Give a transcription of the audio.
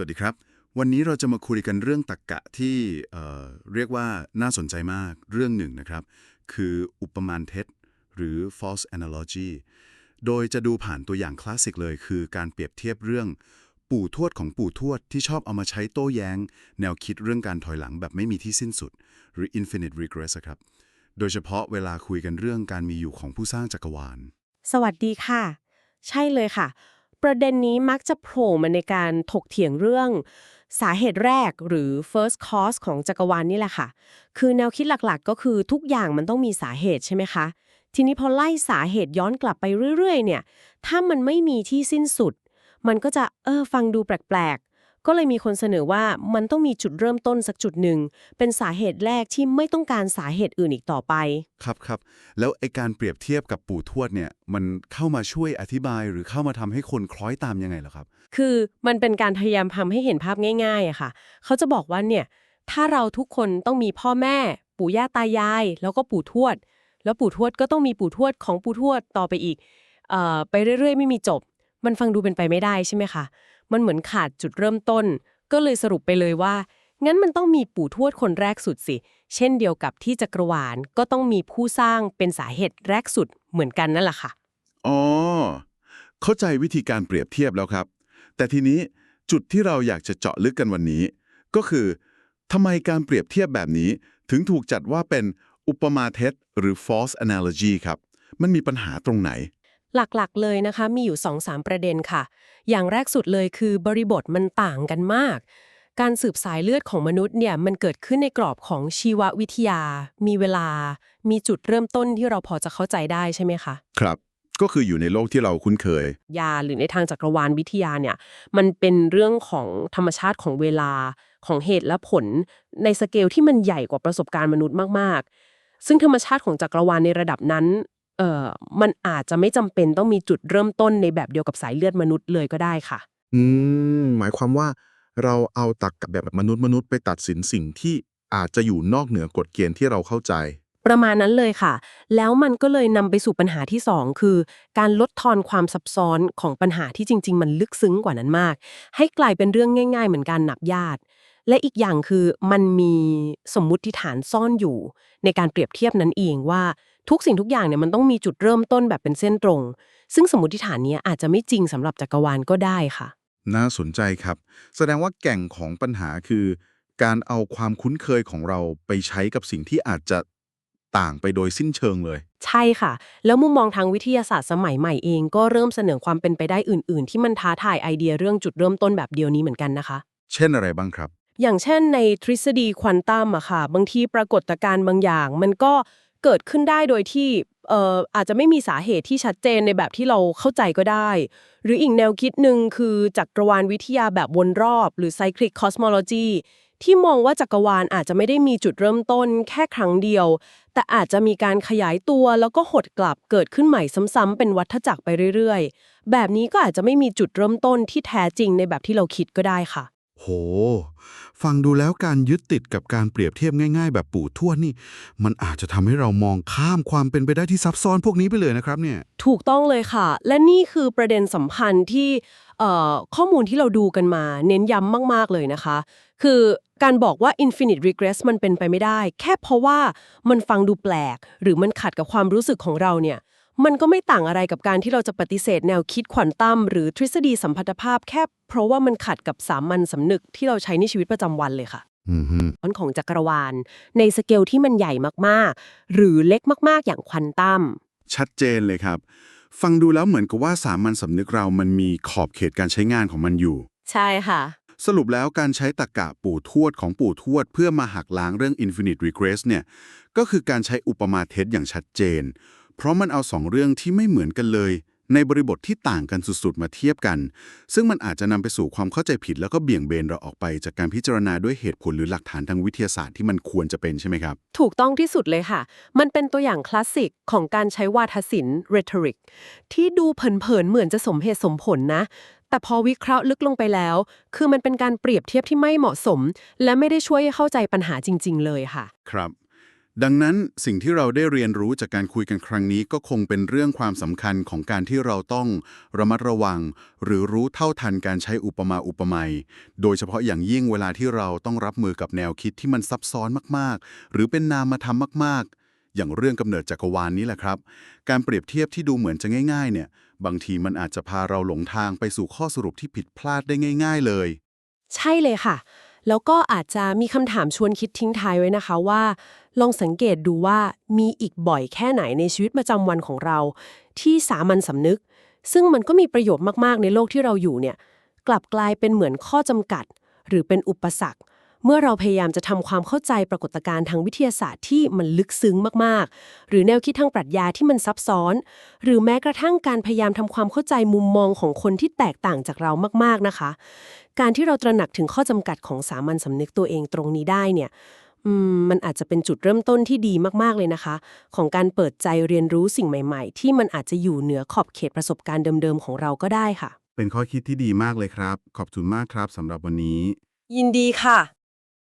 วัสดีครับ วันนี้เราจะมาคุยกันเรื่องตรรกะที่เอ่อเรียกว่าน่าสนใจมากเรื่องหนึ่งนะครับ คืออุปมาณเท็จ หรือ false analogy โดยจะดูผ่านตัวอย่างคลาสสิกเลย คือการเปรียบเทียบเรื่อง ปู่ทวดของปู่ทวดที่ชอบเอามาใช้โต้แย้ง แนวคิดเรื่องการถอยหลังแบบไม่มีที่สิ้นสุด หรือ infinite regress ครับ โดยเฉพาะเวลาคุยกันเรื่องการมีอยู่ของผู้สร้างจักรวาล สวัสดีค่ะ ใช่เลยค่ะ ประเด็นนี้มักจะโผล่มาในการถกเถียงเรื่อง สาเหตุแรกหรือ first cause ของจักรวาลนี่แหละค่ะ คือแนวคิดหลักๆ ก็คือทุกอย่างมันต้องมีสาเหตุใช่ไหมคะ ทีนี้พอไล่สาเหตุย้อนกลับไปเรื่อยๆ เนี่ย ถ้ามันไม่มีที่สิ้นสุด มันก็จะเออฟังดูแปลก ก็เลยมีคนเสนอว่ามันต้องมีจุดเริ่มต้นสักจุดหนึ่ง เป็นสาเหตุแรกที่ไม่ต้องการสาเหตุอื่นอีกต่อไป ครับครับแล้วไอการเปรียบเทียบกับปู่ทวดเนี่ยมันเข้ามาช่วยอธิบายหรือเข้ามาทำให้คนคล้อยตามยังไงเหรอครับ คือมันเป็นการพยายามทำให้เห็นภาพง่ายๆอะค่ะ เขาจะบอกว่าเนี่ยถ้าเราทุกคนต้องมีพ่อแม่ ปู่ย่าตายาย แล้วก็ปู่ทวด แล้วปู่ทวดก็ต้องมีปู่ทวดของปู่ทวดต่อไปอีกเอ่อไปเรื่อยๆ ไม่มีจบ มันฟังดูเป็นไปไม่ได้ใช่ไหมคะ มันเหมือนขาดจุดเริ่มต้น ก็เลยสรุปไปเลยว่า งั้นมันต้องมีปู่ทวดคนแรกสุดสิ เช่นเดียวกับที่จักรวาลก็ต้องมีผู้สร้างเป็นสาเหตุแรกสุดเหมือนกันนั่นแหละค่ะ อ๋อ เข้าใจวิธีการเปรียบเทียบแล้วครับ แต่ทีนี้จุดที่เราอยากจะเจาะลึกกันวันนี้ ก็คือทำไมการเปรียบเทียบแบบนี้ถึงถูกจัดว่าเป็นอุปมาเท็จหรือ false analogy ครับ มันมีปัญหาตรงไหน หลักๆ เลยนะคะ มีอยู่ 2-3 ประเด็นค่ะ อย่างแรกสุดเลยคือบริบทมันต่างกันมาก การสืบสายเลือดของมนุษย์เนี่ยมันเกิดขึ้นในกรอบของชีววิทยา มีเวลา มีจุดเริ่มต้นที่เราพอจะเข้าใจได้ใช่ไหมคะ ครับก็คืออยู่ในโลกที่เราคุ้นเคย ยาหรือในทางจักรวาลวิทยาเนี่ย มันเป็นเรื่องของธรรมชาติของเวลาของเหตุและผล ในสเกลที่มันใหญ่กว่าประสบการณ์มนุษย์มาก ๆ ซึ่งธรรมชาติของจักรวาลในระดับนั้น เอ่อมันอาจจะไม่จำเป็นต้องมีจุดเริ่มต้นในแบบเดียวกับสายเลือดมนุษย์เลยก็ได้ค่ะ อืมหมายความว่าเราเอาตักกับแบบมนุษย์มนุษย์ไปตัดสินสิ่งที่อาจจะอยู่นอกเหนือกฎเกณฑ์ที่เราเข้าใจ ประมาณนั้นเลยค่ะ แล้วมันก็เลยนำไปสู่ปัญหาที่2คือ การลดทอนความซับซ้อนของปัญหาที่จริง ๆ มันลึกซึ้งกว่านั้นมาก ให้กลายเป็นเรื่องง่าย ๆ เหมือนการนับญาติ และอีกอย่างคือมันมีสมมุติฐานซ่อนอยู่ ในการเปรียบเทียบนั้นเองว่าทุกสิ่งทุกอย่างเนี่ยมันต้องมีจุดเริ่มต้นแบบเป็นเส้นตรง ซึ่งสมมติฐานเนี้ยอาจจะไม่จริงสำหรับจักรวาลก็ได้ค่ะ น่าสนใจครับ แสดงว่าแก่งของปัญหาคือ การเอาความคุ้นเคยของเราไปใช้กับสิ่งที่อาจจะต่างไปโดยสิ้นเชิงเลย ใช่ค่ะ แล้วมุมมองทางวิทยาศาสตร์สมัยใหม่เองก็เริ่มเสนอความเป็นไปได้อื่น ๆ ที่มันท้าทายไอเดียเรื่องจุดเริ่มต้นแบบเดียวนี้เหมือนกันนะคะ เช่นอะไรบ้างครับ อย่างเช่นในทฤษฎีควอนตัมอะค่ะ บางทีปรากฏการณ์บางอย่าง มันก็เกิดขึ้นได้โดยที่เอ่ออาจจะไม่มีสาเหตุที่ชัดเจนในแบบที่เราเข้าใจก็ได้ หรืออีกแนวคิดหนึ่งคือจักรวาลวิทยาแบบวนรอบ หรือ cyclic cosmology ที่มองว่าจักรวาลอาจจะไม่ได้มีจุดเริ่มต้นแค่ครั้งเดียว แต่อาจจะมีการขยายตัวแล้วก็หดกลับเกิดขึ้นใหม่ซ้ำๆเป็นวัฏจักรไปเรื่อยๆ แบบนี้ก็อาจจะไม่มีจุดเริ่มต้นที่แท้จริงในแบบที่เราคิดก็ได้ค่ะ โห ฟังดูแล้วการยึดติดกับการเปรียบเทียบง่ายๆ แบบปู่ทวดนี่ มันอาจจะทำให้เรามองข้ามความเป็นไปได้ที่ซับซ้อนพวกนี้ไปเลยนะครับเนี่ย ถูกต้องเลยค่ะ และนี่คือประเด็นสำคัญที่เอ่อข้อมูลที่เราดูกันมาเน้นย้ำมาก ๆ เลยนะคะ คือการบอกว่า infinite regress มันเป็นไปไม่ได้ แค่เพราะว่ามันฟังดูแปลก หรือมันขัดกับความรู้สึกของเราเนี่ย มันก็ไม่ต่างอะไรกับการที่เราจะปฏิเสธแนวคิดควอนตัมหรือทฤษฎีสัมพัทธภาพแค่เพราะว่ามันขัดกับสามัญสำนึกที่เราใช้ในชีวิตประจำวันเลยค่ะอืมฮึผลของจักรวาล ในสเกลที่มันใหญ่มากๆ หรือเล็กมากๆ อย่างควอนตัม ชัดเจนเลยครับ ฟังดูแล้วเหมือนกับว่าสามัญสำนึกเรามันมีขอบเขตการใช้งานของมันอยู่ ใช่ค่ะ สรุปแล้วการใช้ตรรกะปู่ทวดของปู่ทวด เพื่อมาหักล้างเรื่อง infinite regress เนี่ย ก็คือการใช้อุปมาเท็จอย่างชัดเจน เพราะมันเอาสองเรื่องที่ไม่เหมือนกันเลย ในบริบทที่ต่างกันสุดๆ มาเทียบกัน ซึ่งมันอาจจะนำไปสู่ความเข้าใจผิดแล้วก็เบี่ยงเบนเราออกไปจากการพิจารณาด้วยเหตุผลหรือหลักฐานทางวิทยาศาสตร์ที่มันควรจะเป็นใช่ไหมครับ ถูกต้องที่สุดเลยค่ะ มันเป็นตัวอย่างคลาสสิกของการใช้วาทศิลป์ rhetoric ที่ดูเผินๆเหมือนจะสมเหตุสมผลนะแต่พอวิเคราะห์ลึกลงไปแล้ว คือมันเป็นการเปรียบเทียบที่ไม่เหมาะสม และไม่ได้ช่วยให้เข้าใจปัญหาจริง ๆ เลยค่ะ ครับ ดังนั้นสิ่งที่เราได้เรียนรู้จากการคุยกันครั้งนี้ก็คงเป็นเรื่องความสำคัญของการที่เราต้องระมัดระวัง หรือรู้เท่าทันการใช้อุปมาอุปไมยโดยเฉพาะอย่างยิ่งเวลาที่เราต้องรับมือกับแนวคิดที่มันซับซ้อนมากๆ หรือเป็นนามธรรมมาก ๆ อย่างเรื่องกำเนิดจักรวาลนนี้แหละครับ การเปรียบเทียบที่ดูเหมือนจะง่าย ๆ เนี่ย บางทีมันอาจจะพาเราหลงทางไปสู่ข้อสรุปที่ผิดพลาดได้ง่าย ๆ เลย ใช่เลยค่ะ แล้วก็อาจจะมีคำถามชวนคิดทิ้งท้ายไว้นะคะว่า ลองสังเกตดูว่ามีอีกบ่อยแค่ไหนในชีวิตประจำวันของเรา ที่สามัญสำนึก ซึ่งมันก็มีประโยชน์มากๆในโลกที่เราอยู่เนี่ย กลับกลายเป็นเหมือนข้อจำกัด หรือเป็นอุปสรรค เมื่อเราพยายามจะทำความเข้าใจปรากฏการณ์ทางวิทยาศาสตร์ที่มันลึกซึ้งมากๆ หรือแนวคิดทางปรัชญาที่มันซับซ้อน หรือแม้กระทั่งการพยายามทำความเข้าใจมุมมองของคนที่แตกต่างจากเรามากๆนะคะ การที่เราตระหนักถึงข้อจำกัดของสามัญสำนึกตัวเองตรงนี้ได้เนี่ยอืมมันอาจจะเป็นจุดเริ่มต้นที่ดีมากๆเลยนะคะ ของการเปิดใจเรียนรู้สิ่งใหม่ ๆ ที่มันอาจจะอยู่เหนือขอบเขตประสบการณ์เดิมๆของเราก็ได้ค่ะ เป็นข้อคิดที่ดีมากเลยครับ ขอบคุณมากครับสำหรับวันนี้ ยินดีค่ะ